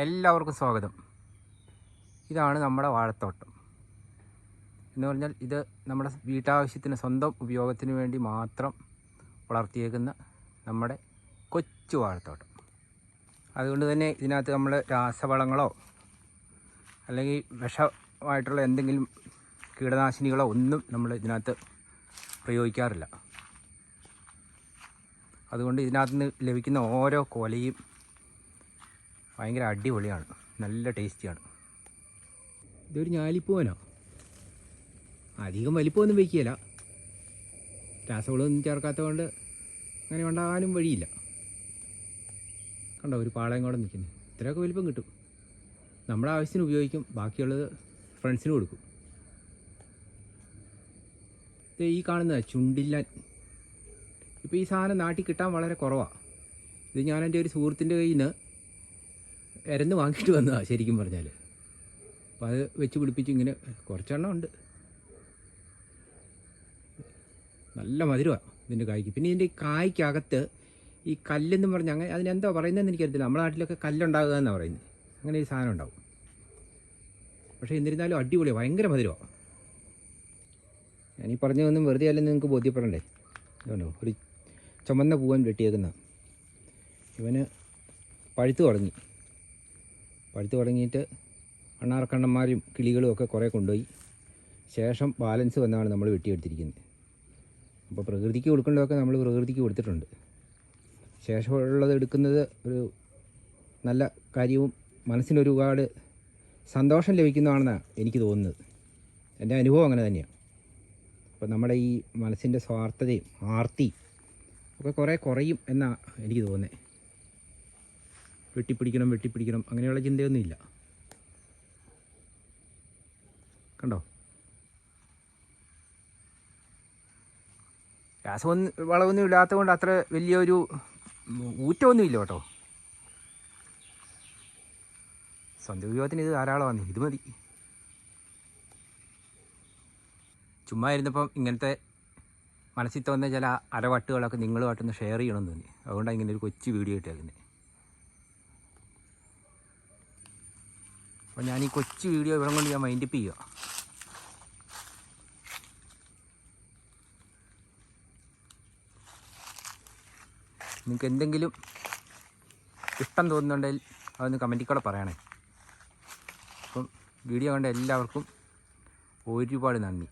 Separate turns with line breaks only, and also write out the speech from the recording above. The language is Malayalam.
എല്ലാവർക്കും സ്വാഗതം. ഇതാണ് നമ്മുടെ വാഴത്തോട്ടം. എന്ന് പറഞ്ഞാൽ ഇത് നമ്മുടെ വീട്ടാവശ്യത്തിന് സ്വന്തം ഉപയോഗത്തിന് വേണ്ടി മാത്രം വളർത്തിയേക്കുന്ന നമ്മുടെ കൊച്ചു വാഴത്തോട്ടം. അതുകൊണ്ട് തന്നെ ഇതിനകത്ത് നമ്മൾ രാസവളങ്ങളോ അല്ലെങ്കിൽ വിഷമായിട്ടുള്ള എന്തെങ്കിലും കീടനാശിനികളോ ഒന്നും നമ്മൾ ഇതിനകത്ത് പ്രയോഗിക്കാറില്ല. അതുകൊണ്ട് ഇതിനകത്ത് നിന്ന് ലഭിക്കുന്ന ഓരോ കൊലയും ഭയങ്കര അടിപൊളിയാണ്. നല്ല ടേസ്റ്റിയാണ്. ഇതൊരു ഞാലിപ്പൂവനോ. അധികം വലിപ്പമൊന്നും വയ്ക്കുകയില്ല രാസവളമൊന്നും ചേർക്കാത്തതുകൊണ്ട് അങ്ങനെ ഉണ്ടാകാനും വഴിയില്ല. കണ്ടോ ഒരു പാളയം കൂടെ നിൽക്കുന്നു. ഇത്രയൊക്കെ വലിപ്പം കിട്ടും. നമ്മുടെ ആവശ്യത്തിന് ഉപയോഗിക്കും. ബാക്കിയുള്ളത് ഫ്രണ്ട്സിന് കൊടുക്കും. ഈ കാണുന്ന ചുണ്ടില്ലാൻ ഇപ്പോൾ ഈ സാധനം നാട്ടിൽ കിട്ടാൻ വളരെ കുറവാണ് ഇത് ഞാൻ എന്റെ ഒരു സുഹൃത്തിന്റെ കയ്യിൽ നിന്ന് എരന്ന് വാങ്ങിയിട്ട് വന്നതാ ശരിക്കും പറഞ്ഞാൽ അപ്പോൾ അത് വെച്ച് പിടിപ്പിച്ച് ഇങ്ങനെ കുറച്ചെണ്ണം ഉണ്ട്. നല്ല മധുരമാണ് ഇതിന്റെ കായ്ക്ക്. പിന്നെ ഇതിന്റെ കായ്ക്കകത്ത് ഈ കല്ലെന്നും പറഞ്ഞ് അങ്ങനെ അതിനെന്തോ പറയുന്നതെന്ന് എനിക്കറിയത്തില്ല. നമ്മുടെ നാട്ടിലൊക്കെ കല്ലുണ്ടാകുക എന്നാണ് പറയുന്നത്. അങ്ങനെ ഈ സാധനം ഉണ്ടാവും. പക്ഷേ എന്നിരുന്നാലും അടിപൊളിയാണ് ഭയങ്കര മധുരമാണ് ഞാനീ പറഞ്ഞതൊന്നും വെറുതെ അല്ലെന്ന് നിങ്ങൾക്ക് ബോധ്യപ്പെടണ്ടേ? ഇതുണ്ടോ? ഒരു ചുമന്ന പൂവൻ വെട്ടിയേക്കുന്ന ഇവന് പഴുത്തു തുടങ്ങി. പഴുത്തു തുടങ്ങിയിട്ട് അണ്ണാർക്കണ്ണന്മാരും കിളികളും ഒക്കെ കുറേ കൊണ്ടുപോയി. ശേഷം ബാലൻസ് വന്നാണ് നമ്മൾ വെട്ടിയെടുത്തിരിക്കുന്നത്. അപ്പോൾ പ്രകൃതിക്ക് കൊടുക്കേണ്ടതൊക്കെ നമ്മൾ പ്രകൃതിക്ക് കൊടുത്തിട്ടുണ്ട്. ശേഷമുള്ളത് എടുക്കുന്നത് ഒരു നല്ല കാര്യവും മനസ്സിനൊരുപാട് സന്തോഷം ലഭിക്കുന്നതാണെന്നാണ് എനിക്ക് തോന്നുന്നത്. എന്റെ അനുഭവം അങ്ങനെ തന്നെയാണ് അപ്പോൾ നമ്മുടെ ഈ മനസ്സിന്റെ സ്വാർത്ഥതയും ആർത്തി ഒക്കെ കുറേ കുറയും എന്നാണ് എനിക്ക് തോന്നുന്നത്. വെട്ടിപ്പിടിക്കണം വെട്ടിപ്പിടിക്കണം അങ്ങനെയുള്ള ചിന്തയൊന്നും ഇല്ല കണ്ടോ? രാസമൊന്നും വളമൊന്നും ഇല്ലാത്തത് കൊണ്ട് അത്ര വലിയൊരു ഊറ്റമൊന്നും ഇല്ല കേട്ടോ. സ്വന്തം ഉപയോഗത്തിന് ഇത് ധാരാളമാണ്. ഇത് മതി. ചുമ്മാ ഇരുന്നപ്പം ഇങ്ങനത്തെ മനസ്സിൽ തോന്നുന്ന ചില അരവട്ടുകളൊക്കെ നിങ്ങളുമായിട്ടൊന്ന് ഷെയർ ചെയ്യണമെന്ന് തോന്നി. അതുകൊണ്ടാണ് ഇങ്ങനെ ഒരു കൊച്ചു വീഡിയോ ഇട്ടേക്കുന്നത് അപ്പോൾ ഞാൻ ഈ കൊച്ചു വീഡിയോ ഇവിടെ കൊണ്ട് ഞാൻ മൈൻഡപ്പ് ചെയ്യുക നിങ്ങൾക്ക് എന്തെങ്കിലും ഇഷ്ടം തോന്നുന്നുണ്ടെങ്കിൽ അതൊന്ന് കമന്റിൽ കൂടെ പറയണേ. അപ്പം വീഡിയോ കണ്ട എല്ലാവർക്കും ഒരുപാട് നന്ദി.